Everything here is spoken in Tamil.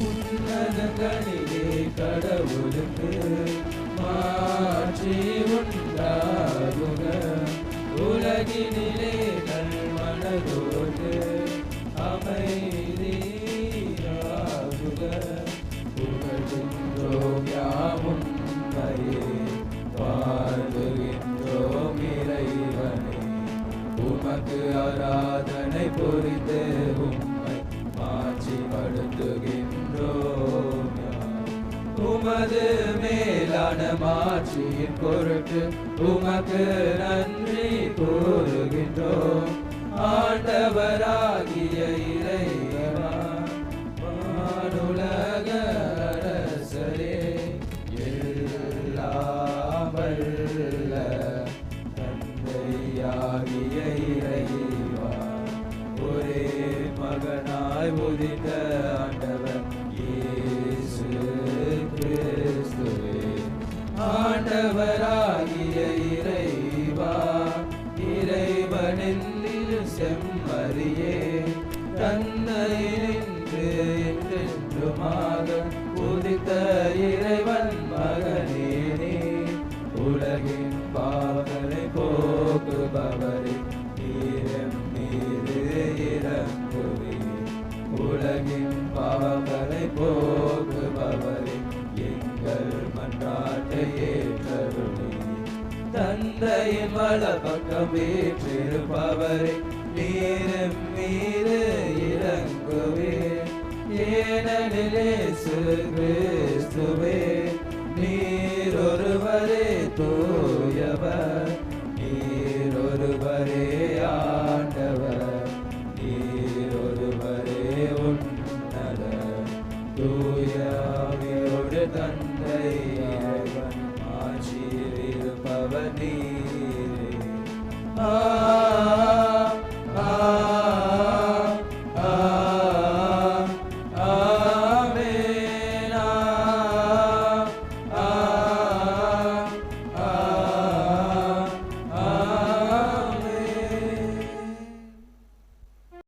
உன்னதங்களிலே கடவுளுக்கு மாற்றி உண்டாகுக. உலகினிலே நல் மனதோடு அமைதியாகுக. புகழ்கின்றோம் யாவும் உம்மையே இறைவனே. உமக்கு ஆராதனை புரிந்து உம்மை உமது மேலான மாட்சியின் பொருட்டு உமக்கு நன்றி கூறுகின்றோம். ஆண்டவராகிய இறைவா வானுலக அரசரே எல்லாம் தந்தையாகிய இறைவா ஒரே மகனாய் உதித்த ஆண்ட ஆண்டவராகிய இறைவா இறைவனில் செம்மறியே தந்தையினின்று என்றென்றுமாக உதித்த இறைவன் மகனேனே உலகின் பாவங்களை போக்குபவரே நீரம் நீரே இறங்குவே. உலகின் பாவங்களை போ தந்தையின் பக்கமே வீற்றிருப்பவரே நீரும் மீறு இறங்குவே. ஏனெனில் இயேசு கிறிஸ்துவே நீர் தூயவர். நீரொருவரே ஆண்டவர். நீரொருவரே உன்னத தூயாவியோடு தந்தையா. Need.